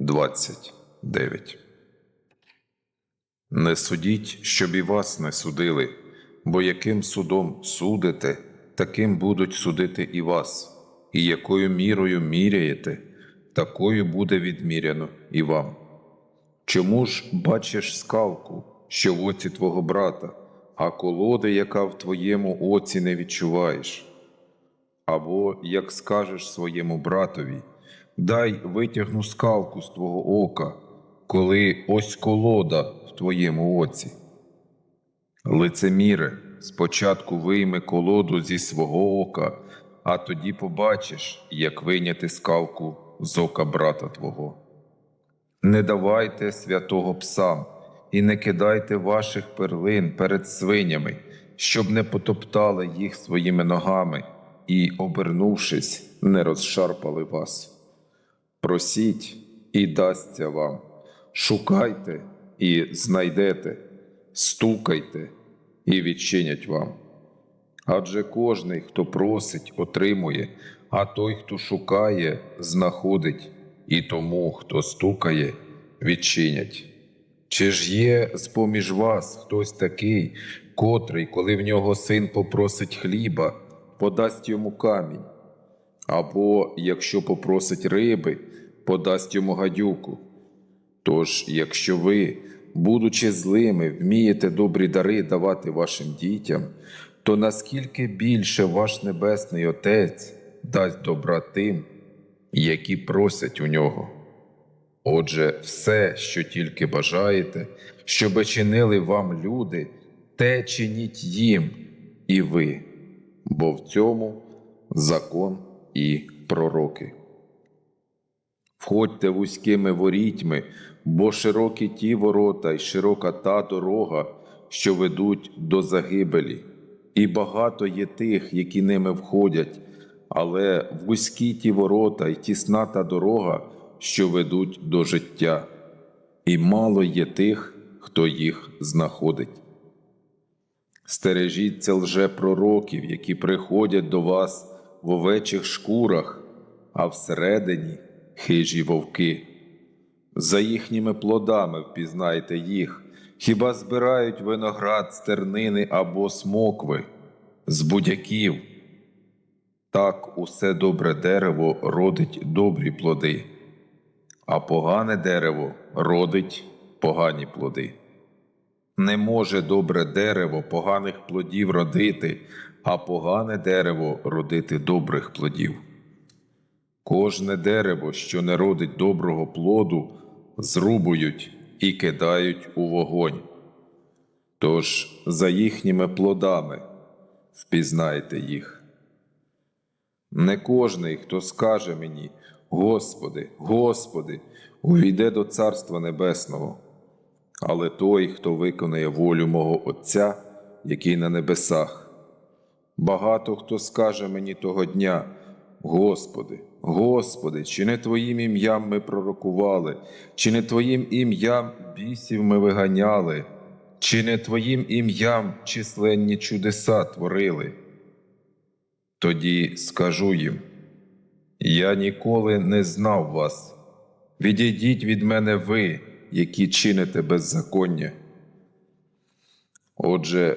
29. Не судіть, щоб і вас не судили, бо яким судом судите, таким будуть судити і вас, і якою мірою міряєте, такою буде відміряно і вам. Чому ж бачиш скалку, що в оці твого брата, а колоди, яка в твоєму оці не відчуваєш? Або як скажеш своєму братові, дай витягну скалку з твого ока, коли ось колода в твоєму оці. Лицеміре, спочатку вийми колоду зі свого ока, а тоді побачиш, як вийняти скалку з ока брата твого. Не давайте святого псам і не кидайте ваших перлин перед свинями, щоб не потоптали їх своїми ногами і, обернувшись, не розшарпали вас. Просіть і дасться вам, шукайте і знайдете, стукайте і відчинять вам. Адже кожний, хто просить, отримує, а той, хто шукає, знаходить, і тому, хто стукає, відчинять. Чи ж є з поміж вас хтось такий, котрий, коли в нього син попросить хліба, подасть йому камінь, або, якщо попросить риби, подасть йому гадюку? Тож, якщо ви, будучи злими, вмієте добрі дари давати вашим дітям, то наскільки більше ваш Небесний Отець дасть добра тим, які просять у нього. Отже, все, що тільки бажаєте, щоби чинили вам люди, те чиніть їм і ви, бо в цьому закон і пророки. Входьте вузькими ворітьми, бо широкі ті ворота й широка та дорога, що ведуть до загибелі, і багато є тих, які ними входять, але вузькі ті ворота й тісна та дорога, що ведуть до життя, і мало є тих, хто їх знаходить. Стережіться лжепророків, які приходять до вас в овечих шкурах, а всередині хижі вовки. За їхніми плодами впізнайте їх, хіба збирають виноград з тернини або смокви, з будяків. Так усе добре дерево родить добрі плоди, а погане дерево родить погані плоди. Не може добре дерево поганих плодів родити, а погане дерево родити добрих плодів. Кожне дерево, що не родить доброго плоду, зрубують і кидають у вогонь. Тож за їхніми плодами впізнайте їх. Не кожний, хто скаже мені, Господи, Господи, увійде до Царства Небесного, але той, хто виконає волю мого Отця, який на небесах. Багато хто скаже мені того дня, Господи, Господи, чи не Твоїм ім'ям ми пророкували, чи не Твоїм ім'ям бісів ми виганяли, чи не Твоїм ім'ям численні чудеса творили? Тоді скажу їм: Я ніколи не знав вас. Відійдіть від мене ви, які чините беззаконня. Отже,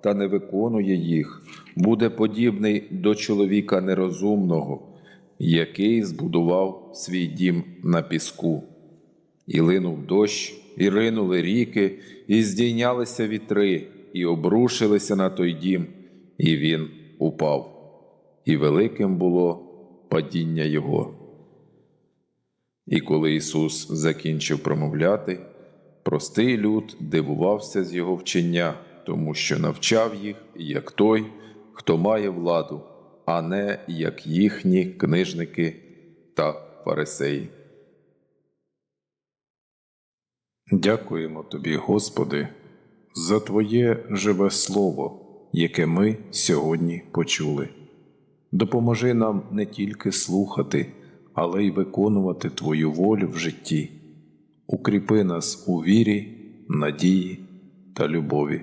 та не виконує їх, буде подібний до чоловіка нерозумного, який збудував свій дім на піску. І линув дощ, і ринули ріки, і здійнялися вітри, і обрушилися на той дім, і він упав. І великим було падіння його. І коли Ісус закінчив промовляти, простий люд дивувався з його вчення, тому що навчав їх, як той, хто має владу, а не як їхні книжники та фарисеї. Дякуємо Тобі, Господи, за Твоє живе Слово, яке ми сьогодні почули. Допоможи нам не тільки слухати, але й виконувати Твою волю в житті. Укріпи нас у вірі, надії та любові.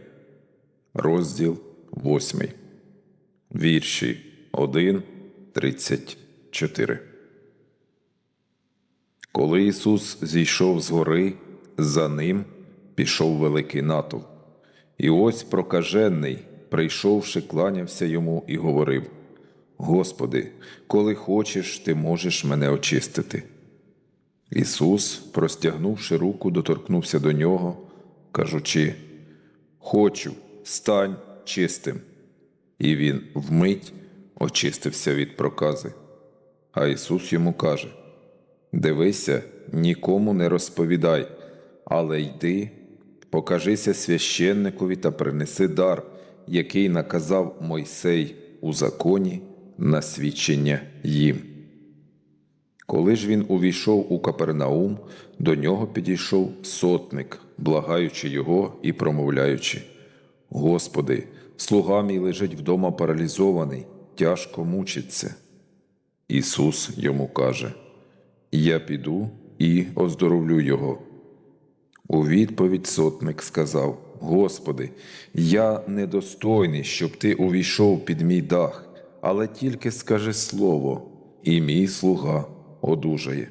розділ 8, вірші 1, 34. Коли Ісус зійшов з гори, за ним пішов великий натовп. І ось прокажений, прийшовши, кланявся йому і говорив: Господи, коли хочеш, ти можеш мене очистити. Ісус, простягнувши руку, доторкнувся до нього, кажучи: Хочу, стань чистим. І він вмить очистився від прокази. А Ісус йому каже: Дивися, нікому не розповідай, але йди, покажися священникові та принеси дар, який наказав Мойсей у законі на свідчення їм. Коли ж він увійшов у Капернаум, до нього підійшов сотник, благаючи його і промовляючи: Господи, слуга мій лежить вдома паралізований, тяжко мучиться. Ісус йому каже: Я піду і оздоровлю його. У відповідь сотник сказав: Господи, я недостойний, щоб ти увійшов під мій дах, але тільки скажи слово, і мій слуга одужає.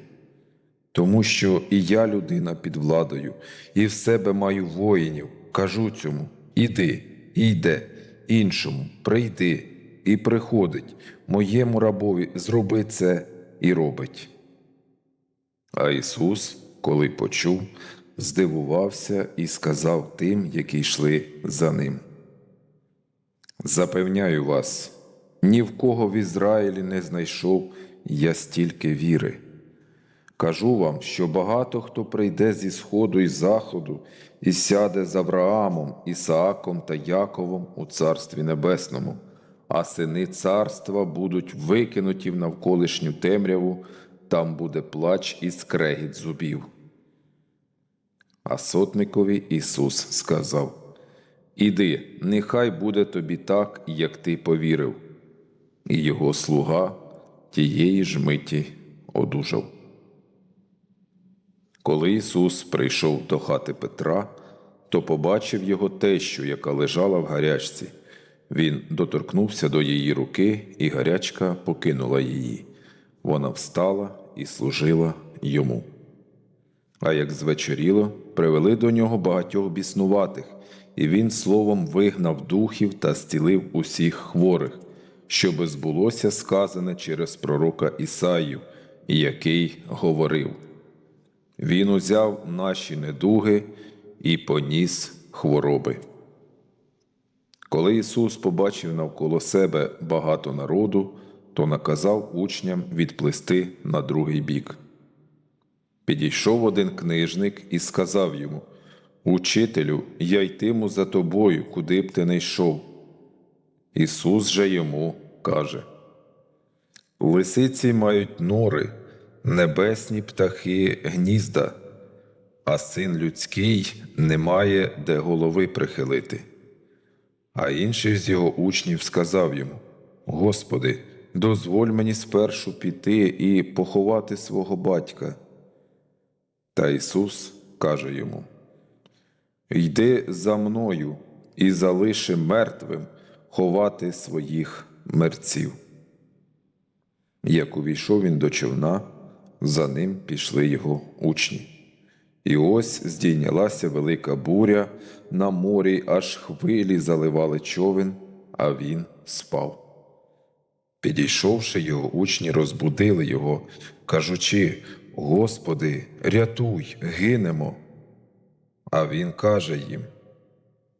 Тому що і я людина під владою, і в себе маю воїнів, кажу цьому: іди, і йде, іншому, прийди, і приходить, моєму рабові зроби це і робить. А Ісус, коли почув, здивувався і сказав тим, які йшли за ним. Запевняю вас, ні в кого в Ізраїлі не знайшов я стільки віри. Кажу вам, що багато хто прийде зі сходу і заходу і сяде з Авраамом, Ісааком та Яковом у Царстві Небесному, а сини царства будуть викинуті в навколишню темряву, там буде плач і скрегіт зубів. А сотникові Ісус сказав: Іди, нехай буде тобі так, як ти повірив. І його слуга тієї ж миті одужав. Коли Ісус прийшов до хати Петра, то побачив його тещу, яка лежала в гарячці. Він доторкнувся до її руки, і гарячка покинула її. Вона встала і служила йому. А як звечоріло, привели до нього багатьох біснуватих, і він словом вигнав духів та зцілив усіх хворих, щоби збулося сказане через пророка Ісаю, який говорив: Він узяв наші недуги і поніс хвороби. Коли Ісус побачив навколо себе багато народу, то наказав учням відплисти на другий бік. Підійшов один книжник і сказав йому: Учителю, я йтиму за тобою, куди б ти не йшов. Ісус же йому каже: Лисиці мають нори, небесні птахи гнізда, а син людський не має де голови прихилити. А інший з його учнів сказав йому: Господи, дозволь мені спершу піти і поховати свого батька. Та Ісус каже йому: Йди за мною і залиши мертвим ховати своїх мерців. Як увійшов він до човна, за ним пішли його учні. І ось здійнялася велика буря на морі, аж хвилі заливали човен, а він спав. Підійшовши його учні, розбудили його, кажучи: Господи, рятуй, гинемо. А він каже їм: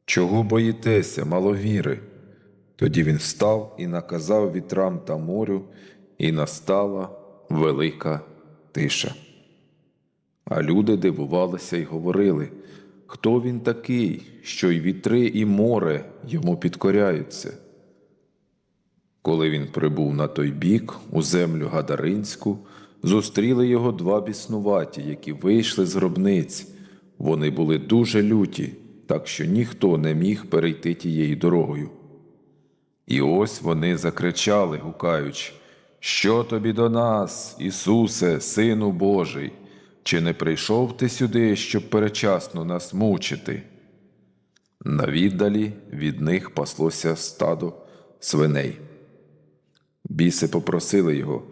Чого боїтеся, маловіри? Тоді він встав і наказав вітрам та морю, і настала велика тиша. А люди дивувалися й говорили, хто він такий, що й вітри, і море йому підкоряються. Коли він прибув на той бік, у землю Гадаринську, зустріли його два біснуваті, які вийшли з гробниць. Вони були дуже люті, так що ніхто не міг перейти тією дорогою. І ось вони закричали, гукаючи, Що тобі до нас, Ісусе, Сину Божий? Чи не прийшов ти сюди, щоб перечасно нас мучити? На віддалі від них паслося стадо свиней. Біси попросили його,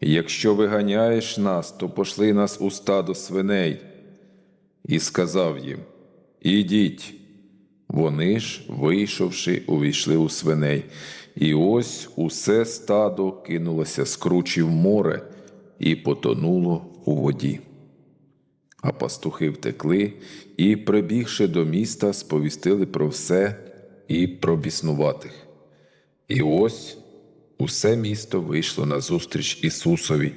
якщо виганяєш нас, то пошли нас у стадо свиней. І сказав їм: Ідіть. Вони ж, вийшовши, увійшли у свиней, і ось усе стадо кинулося з кручі в море і потонуло у воді. А пастухи втекли і, прибігши до міста, сповістили про все і про біснуватих. І ось усе місто вийшло назустріч Ісусові,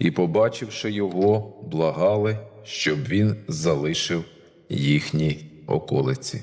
і, побачивши його, благали, щоб він залишив їхні околиці.